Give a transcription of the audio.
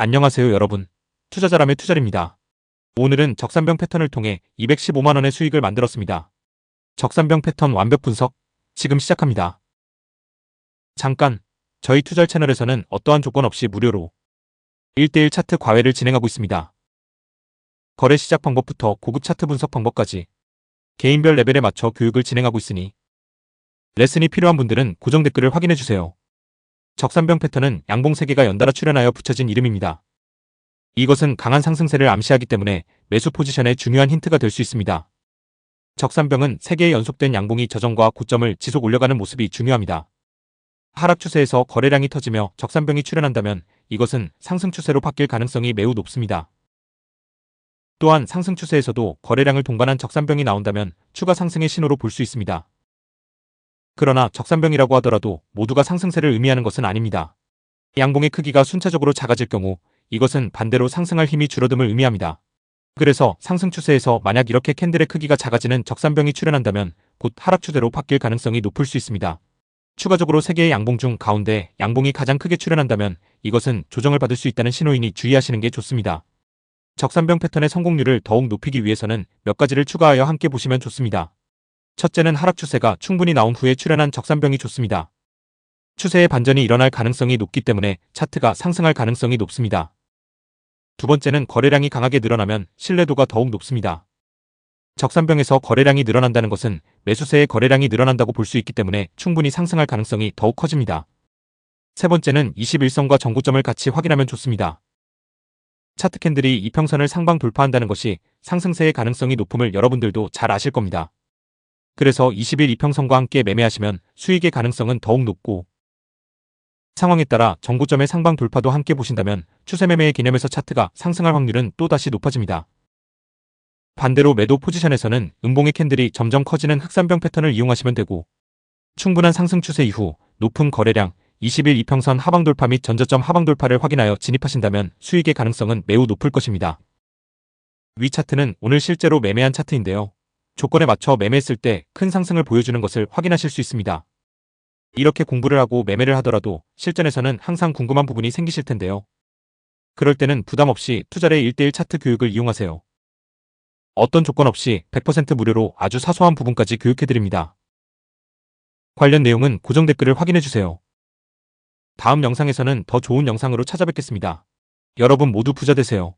안녕하세요 여러분. 투자자람의 투자입니다. 오늘은 적산병 패턴을 통해 215만원의 수익을 만들었습니다. 적산병 패턴 완벽 분석 지금 시작합니다. 잠깐 저희 투자 채널에서는 어떠한 조건 없이 무료로 1대1 차트 과외를 진행하고 있습니다. 거래 시작 방법부터 고급 차트 분석 방법까지 개인별 레벨에 맞춰 교육을 진행하고 있으니 레슨이 필요한 분들은 고정 댓글을 확인해주세요. 적산병 패턴은 양봉 3개가 연달아 출현하여 붙여진 이름입니다. 이것은 강한 상승세를 암시하기 때문에 매수 포지션의 중요한 힌트가 될 수 있습니다. 적산병은 3개의 연속된 양봉이 저점과 고점을 지속 올려가는 모습이 중요합니다. 하락 추세에서 거래량이 터지며 적산병이 출현한다면 이것은 상승 추세로 바뀔 가능성이 매우 높습니다. 또한 상승 추세에서도 거래량을 동반한 적산병이 나온다면 추가 상승의 신호로 볼 수 있습니다. 그러나 적산병이라고 하더라도 모두가 상승세를 의미하는 것은 아닙니다. 양봉의 크기가 순차적으로 작아질 경우 이것은 반대로 상승할 힘이 줄어듦을 의미합니다. 그래서 상승 추세에서 만약 이렇게 캔들의 크기가 작아지는 적산병이 출현한다면 곧 하락 추세로 바뀔 가능성이 높을 수 있습니다. 추가적으로 3개의 양봉 중 가운데 양봉이 가장 크게 출현한다면 이것은 조정을 받을 수 있다는 신호이니 주의하시는 게 좋습니다. 적산병 패턴의 성공률을 더욱 높이기 위해서는 몇 가지를 추가하여 함께 보시면 좋습니다. 첫째는 하락 추세가 충분히 나온 후에 출현한 적산병이 좋습니다. 추세의 반전이 일어날 가능성이 높기 때문에 차트가 상승할 가능성이 높습니다. 두 번째는 거래량이 강하게 늘어나면 신뢰도가 더욱 높습니다. 적산병에서 거래량이 늘어난다는 것은 매수세의 거래량이 늘어난다고 볼 수 있기 때문에 충분히 상승할 가능성이 더욱 커집니다. 세 번째는 21선과 정고점을 같이 확인하면 좋습니다. 차트 캔들이 이평선을 상방 돌파한다는 것이 상승세의 가능성이 높음을 여러분들도 잘 아실 겁니다. 그래서 20일 이평선과 함께 매매하시면 수익의 가능성은 더욱 높고 상황에 따라 정고점의 상방 돌파도 함께 보신다면 추세 매매의 개념에서 차트가 상승할 확률은 또다시 높아집니다. 반대로 매도 포지션에서는 음봉의 캔들이 점점 커지는 흑산병 패턴을 이용하시면 되고 충분한 상승 추세 이후 높은 거래량 20일 이평선 하방 돌파 및 전저점 하방 돌파를 확인하여 진입하신다면 수익의 가능성은 매우 높을 것입니다. 위 차트는 오늘 실제로 매매한 차트인데요. 조건에 맞춰 매매했을 때 큰 상승을 보여주는 것을 확인하실 수 있습니다. 이렇게 공부를 하고 매매를 하더라도 실전에서는 항상 궁금한 부분이 생기실 텐데요. 그럴 때는 부담 없이 투자의 1대1 차트 교육을 이용하세요. 어떤 조건 없이 100% 무료로 아주 사소한 부분까지 교육해드립니다. 관련 내용은 고정 댓글을 확인해주세요. 다음 영상에서는 더 좋은 영상으로 찾아뵙겠습니다. 여러분 모두 부자 되세요.